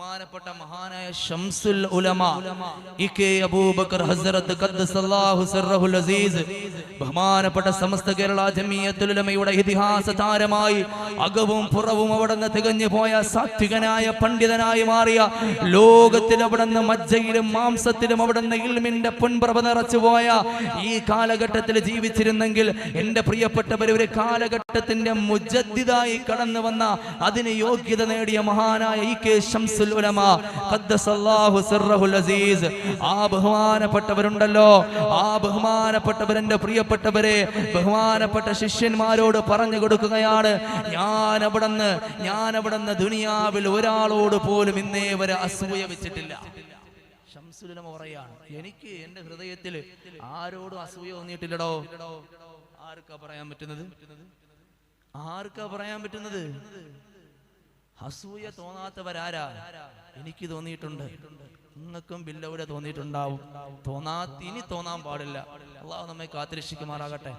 ബഹുമാനപ്പെട്ട മഹാനായ ഷംസുൽ ഉലമ ഇകെ അബൂബക്കർ ഹസ്രത്ത് ഖദ്ദസല്ലാഹു സിർറഹുൽ അസീസ് ബഹുമാനപ്പെട്ട സമസ്ത കേരള ജമീയത്തുൽ ഉലമയുടെ ഇതിഹാസ താരമായി അകവും പുറവും അവിടുന്ന് തികഞ്ഞു പോയ സാത്വികനായ പണ്ഡിതനായി മാറിയ ലോകത്തിൽ അവിടുന്ന് മജ്ജയിലും മാംസത്തിലും അവിടുന്ന് ഇൽമിന്റെ പൊൻപ്രഭ നിറച്ചു പോയ ഈ കാലഘട്ടത്തിൽ ജീവിച്ചിരുന്നെങ്കിൽ എന്റെ പ്രിയപ്പെട്ടവർ ഒരു കാലഘട്ടത്തിന്റെ മുജദ്ദിദായി കടന്നു വന്ന അതിന് യോഗ്യത നേടിയ മഹാനായ ഇ കെ ഷംസുൽ ഉലമ ഖദ്ദസല്ലാഹു സിർറഹുൽ അസീസ്. ആ ബഹുമാനപ്പെട്ടവരുണ്ടല്ലോ. ആ ബഹുമാനപ്പെട്ടവരെന്റെ പ്രിയപ്പെട്ടവരെ ബഹുമാനപ്പെട്ട ശിഷ്യന്മാരോട് പറഞ്ഞു കൊടുക്കുകയാണ്. ഞാൻ അവിടുന്ന് ഞാൻ അവിടുന്ന് ദുനിയാവിൽ ഒരാളോട് പോലും ഇന്നേ വരെ അസൂയ വെച്ചിട്ടില്ല. ഷംസുലമ പറയാണ് എനിക്ക് എന്റെ ഹൃദയത്തിൽ ആരോടും അസൂയ തോന്നിയിട്ടില്ലടോ. ആർക്കാ പറയാൻ പറ്റുന്നത്? ആർക്കാ പറയാൻ പറ്റുന്നത്? അസൂയ തോന്നാത്തവരാരാ? എനിക്ക് തോന്നിയിട്ടുണ്ട്. നിങ്ങൾക്കും ബില്ലവിടെ തോന്നിയിട്ടുണ്ടാവും. തോന്നാ ഇനി തോന്നാൻ പാടില്ല. അള്ളാഹു നമ്മെ കാത്തിരക്ഷിക്കുമാറാകട്ടെ.